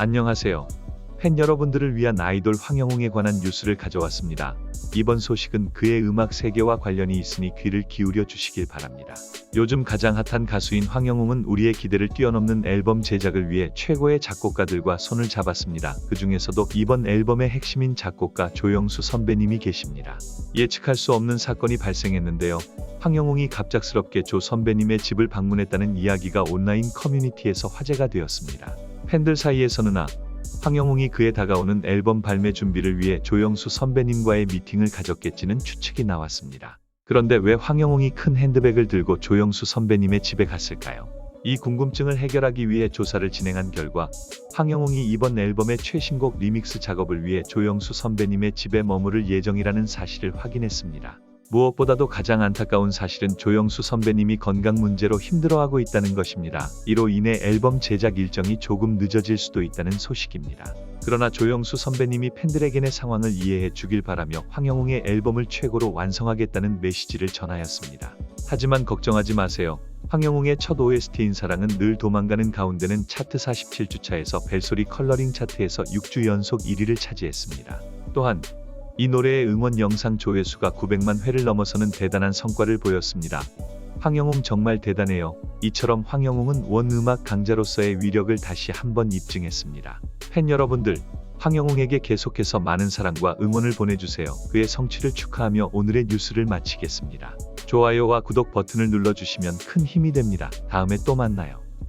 안녕하세요. 팬 여러분들을 위한 아이돌 황영웅에 관한 뉴스를 가져왔습니다. 이번 소식은 그의 음악 세계와 관련이 있으니 귀를 기울여 주시길 바랍니다. 요즘 가장 핫한 가수인 황영웅은 우리의 기대를 뛰어넘는 앨범 제작을 위해 최고의 작곡가들과 손을 잡았습니다. 그 중에서도 이번 앨범의 핵심인 작곡가 조영수 선배님이 계십니다. 예측할 수 없는 사건이 발생했는데요. 황영웅이 갑작스럽게 조 선배님의 집을 방문했다는 이야기가 온라인 커뮤니티에서 화제가 되었습니다. 팬들 사이에서는 아, 황영웅이 그에 다가오는 앨범 발매 준비를 위해 조영수 선배님과의 미팅을 가졌겠지는 추측이 나왔습니다. 그런데 왜 황영웅이 큰 핸드백을 들고 조영수 선배님의 집에 갔을까요? 이 궁금증을 해결하기 위해 조사를 진행한 결과 황영웅이 이번 앨범의 최신곡 리믹스 작업을 위해 조영수 선배님의 집에 머무를 예정이라는 사실을 확인했습니다. 무엇보다도 가장 안타까운 사실은 조영수 선배님이 건강 문제로 힘들어하고 있다는 것입니다. 이로 인해 앨범 제작 일정이 조금 늦어질 수도 있다는 소식입니다. 그러나 조영수 선배님이 팬들에게의 상황을 이해해 주길 바라며 황영웅의 앨범을 최고로 완성하겠다는 메시지를 전하였습니다. 하지만 걱정하지 마세요. 황영웅의 첫 OST인 사랑은 늘 도망가는 가운데는 차트 47주차에서 벨소리 컬러링 차트에서 6주 연속 1위를 차지했습니다. 또한 이 노래의 응원 영상 조회수가 900만 회를 넘어서는 대단한 성과를 보였습니다. 황영웅 정말 대단해요. 이처럼 황영웅은 원음악 강자로서의 위력을 다시 한번 입증했습니다. 팬 여러분들, 황영웅에게 계속해서 많은 사랑과 응원을 보내주세요. 그의 성취를 축하하며 오늘의 뉴스를 마치겠습니다. 좋아요와 구독 버튼을 눌러주시면 큰 힘이 됩니다. 다음에 또 만나요.